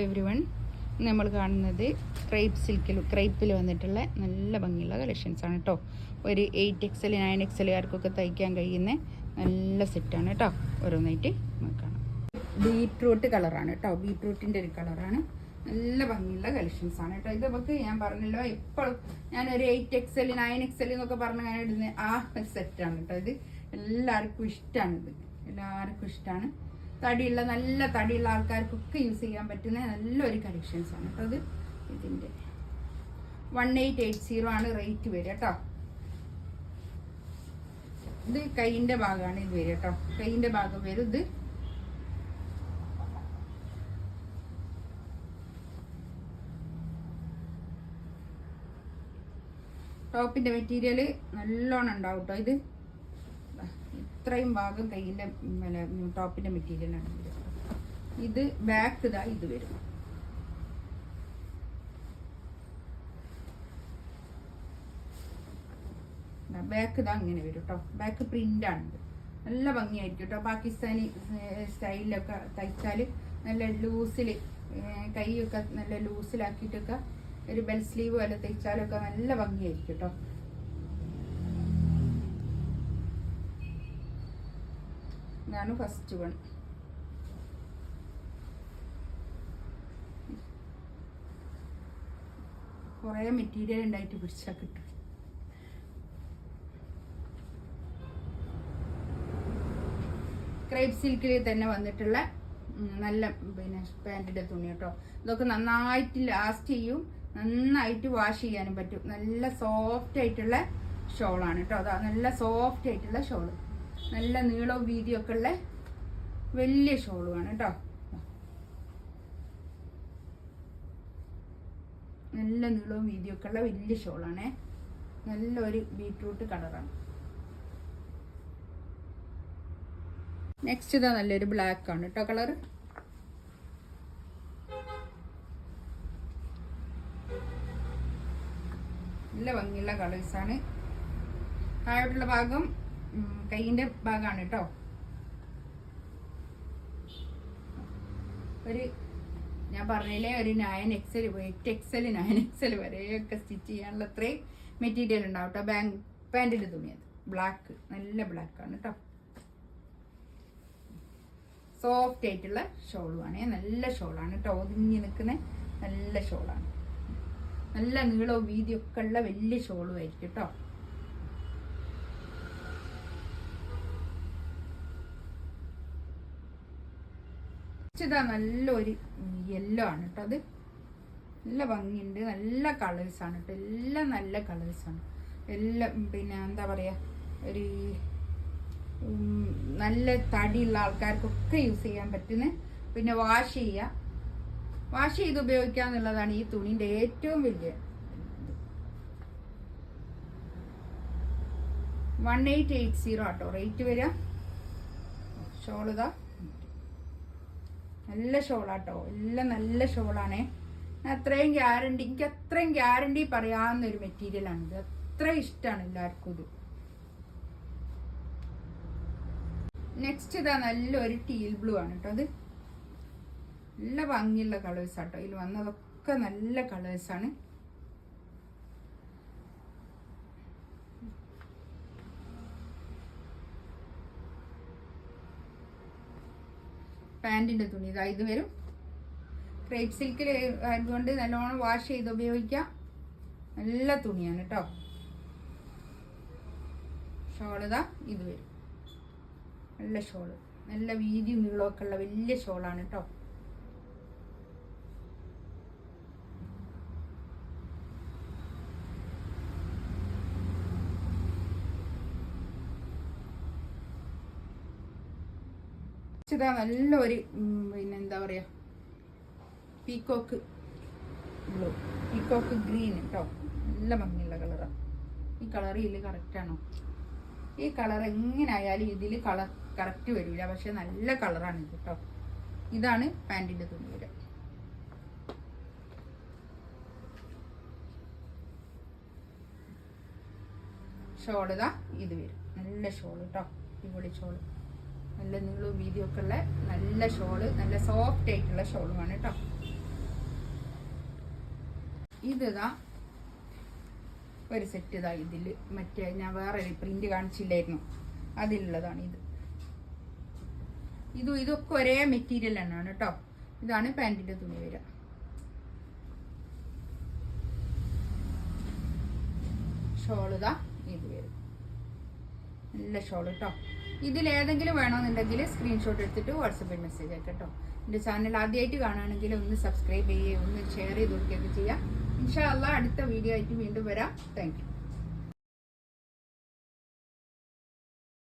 Every one നമ്മൾ കാണുന്നത് crepe സിൽക്കിൽ ക്രൈപ്പിൽ വന്നിട്ടുള്ള നല്ല ഭംഗിയുള്ള കളക്ഷൻസ് ആണ് കേട്ടോ ഒരു എയ്റ്റ് എക്സൽ നയൻ എക്സലുകാർക്കൊക്കെ തയ്ക്കാൻ കഴിയുന്ന നല്ല സെറ്റാണ് കേട്ടോ ഓരോന്നായിട്ട് നമുക്ക് കാണാം. ബീട്രൂട്ട് കളറാണ് കേട്ടോ ബീട്രൂട്ടിന്റെ ഒരു കളറാണ് നല്ല ഭംഗിയുള്ള കളക്ഷൻസ് ആണ് കേട്ടോ നമുക്ക് ഞാൻ പറഞ്ഞല്ലോ എപ്പോഴും ഞാനൊരു എയ്റ്റ് എക്സൽ നയൻ എക്സൽ എന്നൊക്കെ പറഞ്ഞ് ഞാൻ ഇടുന്ന ആ സെറ്റാണ് കേട്ടോ ഇത് എല്ലാവർക്കും ഇഷ്ടമാണ് ഇത് എല്ലാവർക്കും ഇഷ്ടമാണ് തടിയുള്ള നല്ല തടിയുള്ള ആൾക്കാർക്കൊക്കെ യൂസ് ചെയ്യാൻ പറ്റുന്ന നല്ലൊരു കളക്ഷൻസ് ആണ് അത് ഇത്. ഇതിന്റെ വൺ എയ്റ്റ് എയ്റ്റ് സീറോ ആണ് റേറ്റ് വരിക കേട്ടോ. ഇത് കൈയിന്റെ ഭാഗമാണ് ഇത് വരിക കേട്ടോ. കൈയിന്റെ ഭാഗം വരും ഇത്. ടോപ്പിന്റെ മെറ്റീരിയൽ നല്ലോണം ഉണ്ടാവും കേട്ടോ ഇത്. ഇത്രയും ഭാഗം കയ്യിന്റെ പിന്നെ ടോപ്പിന്റെ മെറ്റീരിയലാണ് ഇത്. ബാക്ക് ഇതാ ഇത് വരും. ബാക്ക് ഇതാ അങ്ങനെ വരും കേട്ടോ ബാക്ക് പ്രിന്റ് ആണ് നല്ല ഭംഗിയായിരിക്കും കേട്ടോ പാകിസ്ഥാനി സ്റ്റൈലിലൊക്കെ തയ്ച്ചാൽ നല്ല ലൂസിൽ കൈയൊക്കെ നല്ല ലൂസിലാക്കിയിട്ടൊക്കെ ഒരു ബെൽ സ്ലീവ് പോലെ തയ്ച്ചാലൊക്കെ നല്ല ഭംഗിയായിരിക്കും കേട്ടോ ഇതാണ് ഫസ്റ്റ് വൺ കുറേ മെറ്റീരിയൽ ഉണ്ടായിട്ട് പിടിച്ചാൽ കിട്ടും. ക്രൈപ്പ് സിൽക്കിൽ തന്നെ വന്നിട്ടുള്ള നല്ല പിന്നെ പാന്റിന്റെ തുണി കേട്ടോ ഇതൊക്കെ നന്നായിട്ട് ലാസ്റ്റ് ചെയ്യും. നന്നായിട്ട് വാഷ് ചെയ്യാനും പറ്റും. നല്ല സോഫ്റ്റ് ആയിട്ടുള്ള ഷോളാണ് കേട്ടോ അതാ നല്ല സോഫ്റ്റ് ആയിട്ടുള്ള ഷോൾ നല്ല നീളവും വീതിയും ഒക്കെ ഉള്ള വലിയ ഷോളുമാണ് കേട്ടോ നല്ല നീളവും വീതിയും ഒക്കെ ഉള്ള വലിയ ഷോളാണേ നല്ലൊരു ബീട്രൂട്ട് കളറാണ് നെക്സ്റ്റ് ഇതാ നല്ലൊരു ബ്ലാക്ക് ആണ് കേട്ടോ കളർ നല്ല ഭംഗിയുള്ള കളേഴ്സാണ് താഴോട്ടുള്ള ഭാഗം കൈയിന്റെ ഭാഗമാണ് കേട്ടോ ഒരു ഞാൻ പറഞ്ഞില്ലേ ഒരു nine XL eight XL nine XL വരെയൊക്കെ സ്റ്റിച്ച് ചെയ്യാനുള്ള അത്രയും മെറ്റീരിയൽ ഉണ്ടാവും കേട്ടോ ബാങ്ക് പാന്റിൽ തുണിയത് ബ്ലാക്ക് നല്ല ബ്ലാക്ക് ആണ് കേട്ടോ സോഫ്റ്റ് ആയിട്ടുള്ള ഷോളുമാണ് നല്ല ഷോളാണ് കേട്ടോ ഒതുങ്ങി നിൽക്കുന്ന നല്ല ഷോളാണ് നല്ല നീളവും വീതിയൊക്കെ ഉള്ള വലിയ ഷോളുമായിരിക്കും കേട്ടോ ഇതാ നല്ലൊരു യെല്ലോ ആണ് കേട്ടോ അത് നല്ല ഭംഗിയുണ്ട്. നല്ല കളേഴ്സാണ് കേട്ടോ എല്ലാം നല്ല കളേഴ്സാണ് എല്ലാം പിന്നെ എന്താ പറയുക ഒരു നല്ല തടിയുള്ള ആൾക്കാർക്കൊക്കെ യൂസ് ചെയ്യാൻ പറ്റുന്ന പിന്നെ വാഷ് ചെയ്യുക. വാഷ് ചെയ്ത് ഉപയോഗിക്കുക എന്നുള്ളതാണ് ഈ തുണിന്റെ ഏറ്റവും വലിയ വൺ എയ്റ്റ് എയ്റ്റ് സീറോ ആട്ടോ. റേറ്റ് വരിക. ഷോളിതാ നല്ല ഷോളാട്ടോ. എല്ലാം നല്ല ഷോളാണേ. അത്രയും ഗ്യാരണ്ടി എനിക്ക് അത്രയും ഗ്യാരണ്ടി പറയാവുന്ന ഒരു മെറ്റീരിയലാണിത് അത്ര ഇഷ്ടമാണ് എല്ലാവർക്കും ഇത്. നെക്സ്റ്റ് ഇതാ നല്ലൊരു ടീൽ ബ്ലൂ ആണ് കേട്ടോ അത് നല്ല ഭംഗിയുള്ള കളേഴ്സ് ആട്ടോ. ഇതിൽ വന്നതൊക്കെ നല്ല കളേഴ്സാണ് പാന്റിന്റെ തുണി. ഇതാ ഇത് വരും. ക്രേപ്പ് സിൽക്കിൽ ആയതുകൊണ്ട് നല്ലോണം വാഷ് ചെയ്ത് ഉപയോഗിക്കാം. നല്ല തുണിയാണ് കേട്ടോ ഷോളിതാ ഇത് വരും. നല്ല ഷോൾ. നല്ല വീതിയും നീളമൊക്കെ ഉള്ള വലിയ ഷോളാണ് കേട്ടോ ഇതാ നല്ലൊരു ഒരു പിന്നെ എന്താ പറയാ പീക്കോക്ക് ബ്ലൂ പീക്കോക്ക് ഗ്രീൻ കേട്ടോ നല്ല ഭംഗിയുള്ള കളറാണ് ഈ കളർ ഇതിൽ കറക്റ്റാണോ ഈ കളർ എങ്ങനെയായാലും ഇതിൽ കളർ കറക്റ്റ് വരില്ല പക്ഷെ നല്ല കളറാണ് ഇത് കേട്ടോ ഇതാണ് പാന്റിന്റെ തുണി വരെ ഷോൾ ഇതാ ഇത് വരും. നല്ല ഷോൾ കേട്ടോ അടിപൊളി ഷോൾ നല്ല നീളവും വീതിയൊക്കെ ഉള്ള നല്ല ഷോൾ നല്ല സോഫ്റ്റ് ആയിട്ടുള്ള ഷോളുമാണ് കേട്ടോ ഇതാ ഒരു സെറ്റ് ഇതാ ഇതിൽ മറ്റേ ഞാൻ വേറെ പ്രിന്റ് കാണിച്ചില്ലായിരുന്നു. അതിലുള്ളതാണ് ഇത്. ഇതും ഇതൊക്കെ ഒരേ മെറ്റീരിയൽ തന്നെയാണ് കേട്ടോ ഇതാണ് പാന്റിന്റെ തുണി വരിക ഷോൾ ഇതാ ഇത് വരും. നല്ല ഷോൾ കേട്ടോ ഇതിൽ ഏതെങ്കിലും വേണമെന്നുണ്ടെങ്കിൽ സ്ക്രീൻഷോട്ട് എടുത്തിട്ട് വാട്സപ്പിൽ മെസ്സേജ് അയക്കാം കേട്ടോ എന്റെ ചാനൽ ആദ്യമായിട്ട് കാണുകയാണെങ്കിൽ ഒന്ന് സബ്സ്ക്രൈബ് ചെയ്യുകയും ഒന്ന് ഷെയർ ചെയ്ത് കൊടുക്കുകയൊക്കെ ചെയ്യാം. ഇൻഷാ അള്ളാ അടുത്ത വീഡിയോ ആയിട്ട് വീണ്ടും വരാം. താങ്ക്